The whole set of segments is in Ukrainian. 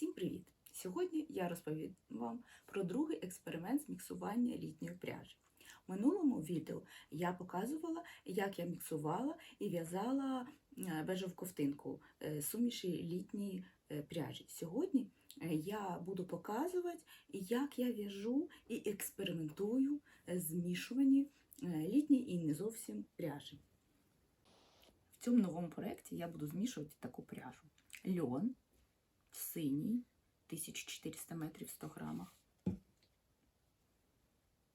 Всім привіт! Сьогодні я розповім вам про другий експеримент з міксування літньої пряжі. В минулому відео я показувала, як я міксувала і в'язала е, бежеву ковтинку е, суміші літньої е, пряжі. Сьогодні я буду показувати, як я в'яжу і експериментую з змішуванні е, літньої і не зовсім пряжі. В цьому новому проєкті я буду змішувати таку пряжу. Льон синій 1400 метрів 100 грамах.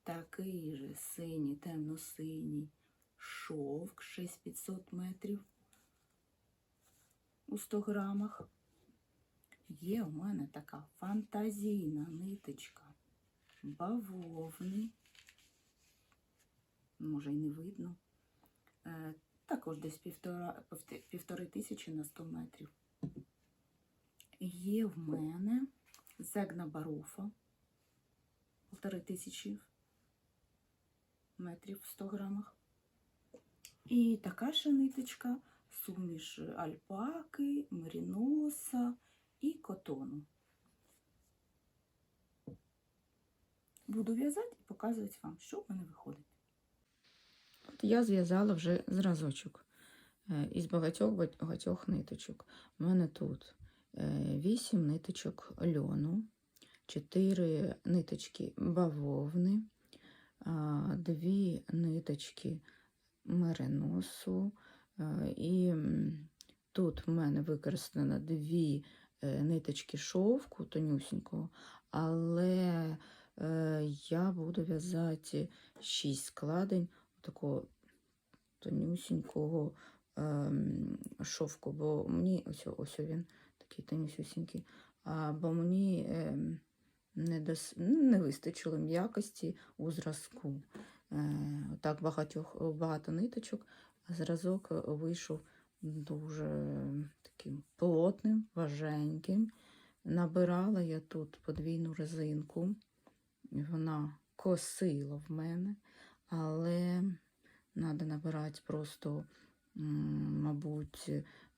Такий же синій, темно-синій шовк 6500 метрів у 100 грамах. Є у мене така фантазійна ниточка бавовни. Може і не видно. Е, Також десь півтора, півтори тисячі на 100 метрів. Є в мене зегна барофа, полтори тисячі метрів в 100 грамах. І така ще ниточка, суміш альпаки, меріноса і котону. Буду в'язати і показувати вам, що в мене виходить. От я зв'язала вже зразочок е, із багатьох багатьох ниточок. У мене тут 8 ниточок льону, 4 ниточки бавовни, 2 ниточки мериносу. е, І тут в мене використано 2 ниточки шовку тонюсінького, але е, я буду в'язати 6 складень такого тонюсінького ем, шовку, бо мені ось, ось він такий тонюсінький, а, бо мені ем, не, дос, не вистачило м'якості у зразку. Е, так багатьох, багато ниточок, а зразок вийшов дуже таким плотним, важеньким. Набирала я тут подвійну резинку, вона косила в мене, але треба набирати просто, мабуть,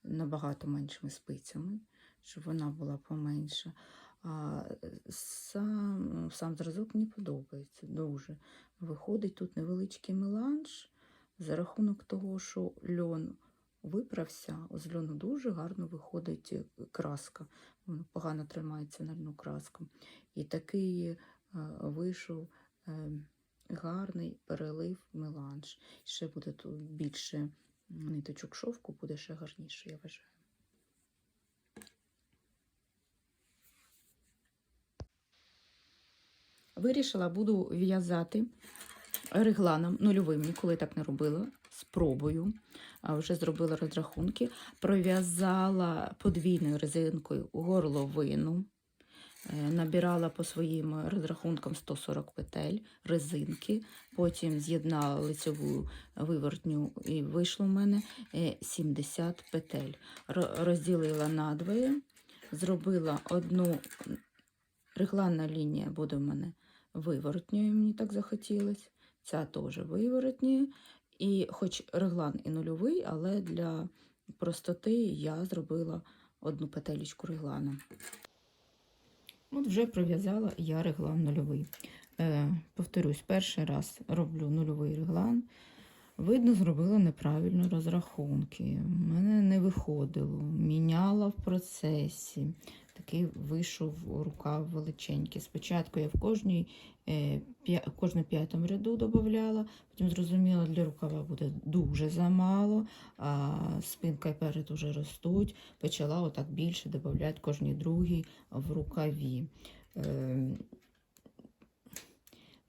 набагато меншими спицями, щоб вона була поменша. А сам, сам зразок мені подобається дуже. Виходить тут невеличкий меланж за рахунок того, що льон виправся, з льону дуже гарно виходить е, краска. Воно погано тримається на льну краска. І такий е, вийшов е, гарний перелив меланж. Ще буде тут більше ниточок шовку, буде ще гарніше, я вважаю. Вирішила, буду в'язати регланом нульовим, ніколи так не робила. Спробую. Вже зробила розрахунки. Пров'язала подвійною резинкою горловину. Е, Набирала по своїм розрахункам 140 петель резинки, потім з'єднала лицеву вивертню і вийшло в мене е, 70 петель. Розділила надвоє, зробила одну регланна лінія буде в мене виворотньою, мені так захотілося. Ця теж виворотньою. І хоч реглан і нульовий, але для простоти я зробила одну петелечку регланом. От вже пров'язала я реглан нульовий. Е, повторюсь, перший раз роблю нульовий реглан. Видно, зробила неправильно розрахунки. У мене не виходило. Міняла в процесі. Такий вийшов рукав величенький. Спочатку я в кожній, е, п'я- п'ятому ряду додавала, потім зрозуміла, для рукава буде дуже замало, а спинка і перед уже ростуть. Почала отак більше додавати кожній другій в рукаві. Е,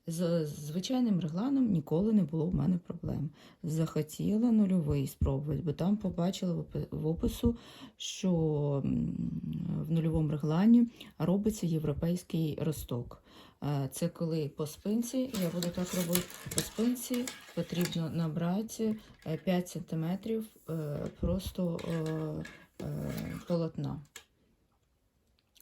з звичайним регланом ніколи не було в мене проблем. Захотіла нульовий спробувати, бо там побачила в опису, що в нульовому реглані робиться європейський росток. Е, Це коли по спинці, я буду так робити, по спинці потрібно набрати е, 5 см просто е, е, полотна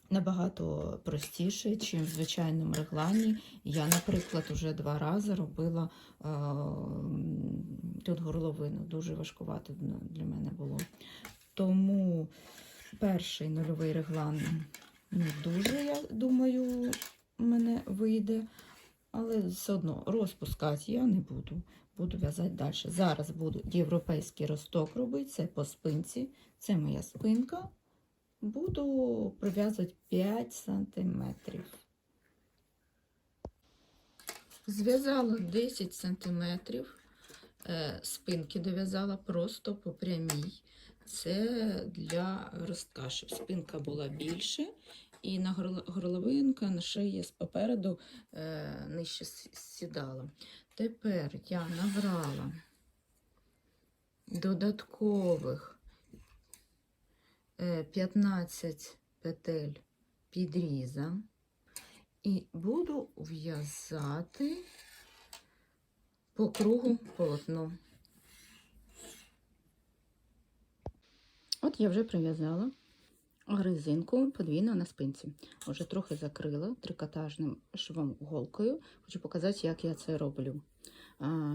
набагато простіше, ніж в звичайному реглані. Я, наприклад, вже два рази робила е, тут горловину. Дуже важкувато для мене було. Тому перший нульовий реглан не дуже, я думаю, мене вийде. Але все одно розпускати я не буду. Буду в'язати далі. Зараз буду європейський росток робити, це по спинці. Це моя спинка. Буду прив'язувати 5 сантиметрів. Зв'язала 10 сантиметрів. Е, Спинки дов'язала просто по прямій. Це для ростка, щоб спинка була більше. І на горловинка, на шиї з попереду е, нижче сідала. Тепер я набрала додаткових 15 петель підріза і буду в'язати по кругу полотно. От я вже прив'язала резинку подвійно на спинці. Вже трохи закрила трикотажним швом голкою. Хочу показати, як я це роблю.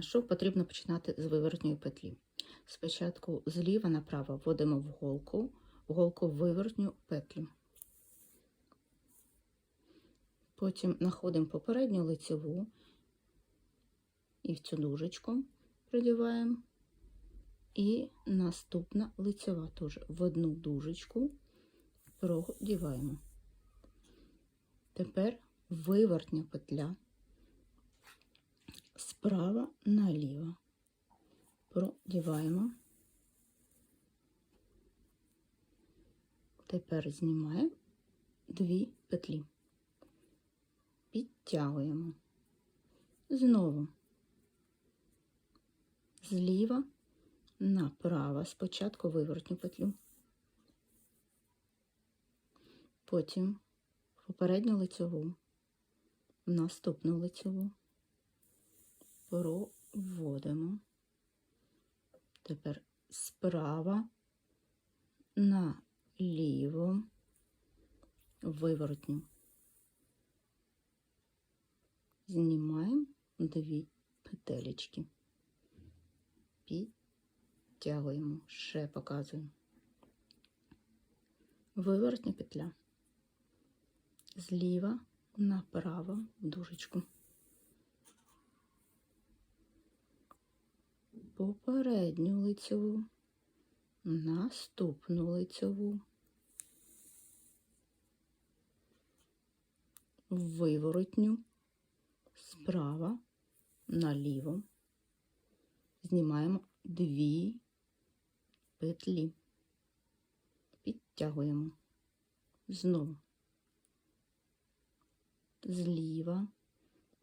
Шов потрібно починати з виворотньої петлі. Спочатку зліва направо вводимо в голку, в петлю. Потім знаходимо попередню лицеву і в цю дужечку продіваємо. І наступна лицева теж в одну дужечку продіваємо. Тепер вивертня петля справа наліво. Продіваємо. Тепер знімаємо дві петлі. Підтягуємо. Знову зліва направо. Спочатку виворотню петлю. Потім в попередню лицеву, в наступну лицеву проводимо. Тепер справа наліво виворотню. Знімаємо дві петелечки. Підтягуємо, ще показуємо. Виворотня петля. Зліва направо в дужечку. Попередню лицеву, наступну лицеву, виворотню, справа наліво, знімаємо дві петлі, підтягуємо. Знову. Зліва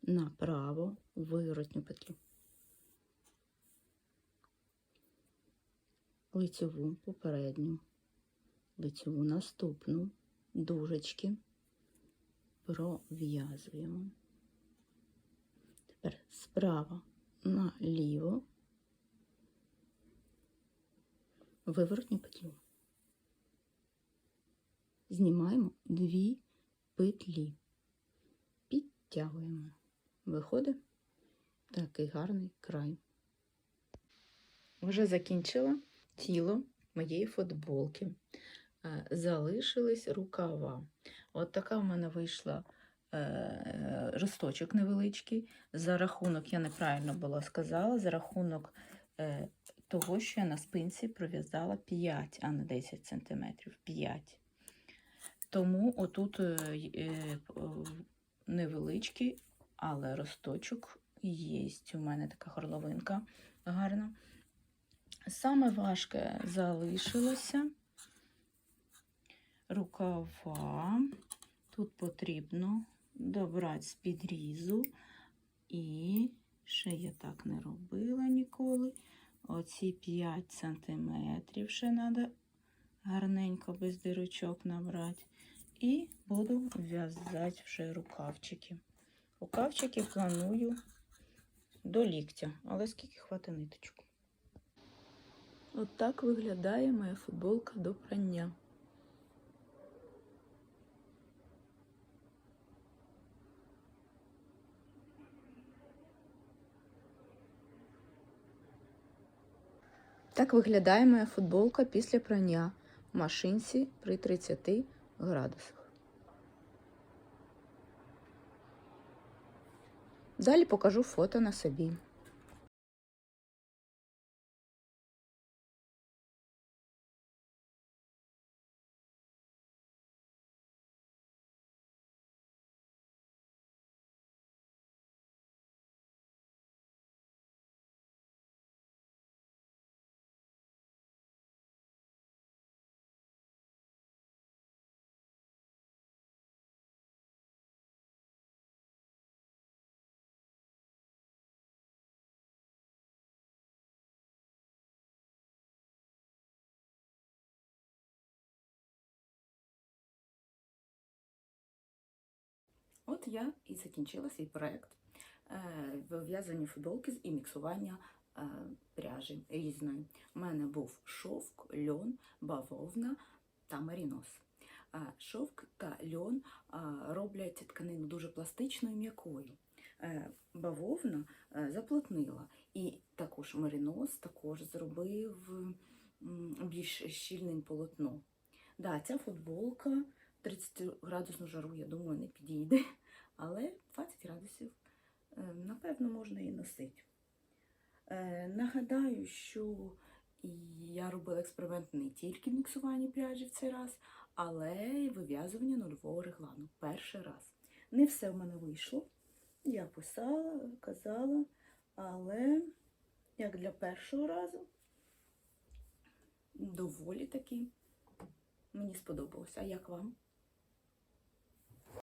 направо виворотню петлю. Лицеву попередню, лицеву наступну, дужечки пров'язуємо. Тепер справа наліво виворотню петлю. Знімаємо дві петлі підтягуємо. Виходить такий гарний край. Вже закінчила тіло моєї футболки. Е, Залишились рукава. От така в мене вийшла е, росточок невеличкий. За рахунок, я неправильно було сказала, за рахунок е, того, що я на спинці пров'язала 5, а не 10 см. 5. Тому отут невеличкий, але росточок є. У мене така горловинка гарна. Саме важке залишилося рукава. Тут потрібно добрати з підрізу. І ще я так не робила ніколи. Оці 5 сантиметрів ще треба гарненько без дирочок набрати. І буду в'язати вже рукавчики. Рукавчики планую до ліктя, але скільки хватить ниточку. От так виглядає моя футболка до прання. Так виглядає моя футболка після прання в машинці при 30 градусах. Далі покажу фото на собі. От я і закінчила свій проєкт е, вив'язання футболки з- і міксування е, пряжі різної. У мене був шовк, льон, бавовна та марінос. Шовк та льон роблять тканину дуже пластичною м'якою. Е, Бавовна заплотнила, і також марінос також зробив більш щільним полотно. Да, ця футболка 30 градусну жару, я думаю, не підійде, але 20 градусів, е, напевно, можна і носити. Е, Нагадаю, що я робила експеримент не тільки в міксуванні пряжі в цей раз, але й вив'язування нульового реглану. Перший раз. Не все в мене вийшло. Я писала, казала, але як для першого разу, доволі таки мені сподобалося. А як вам?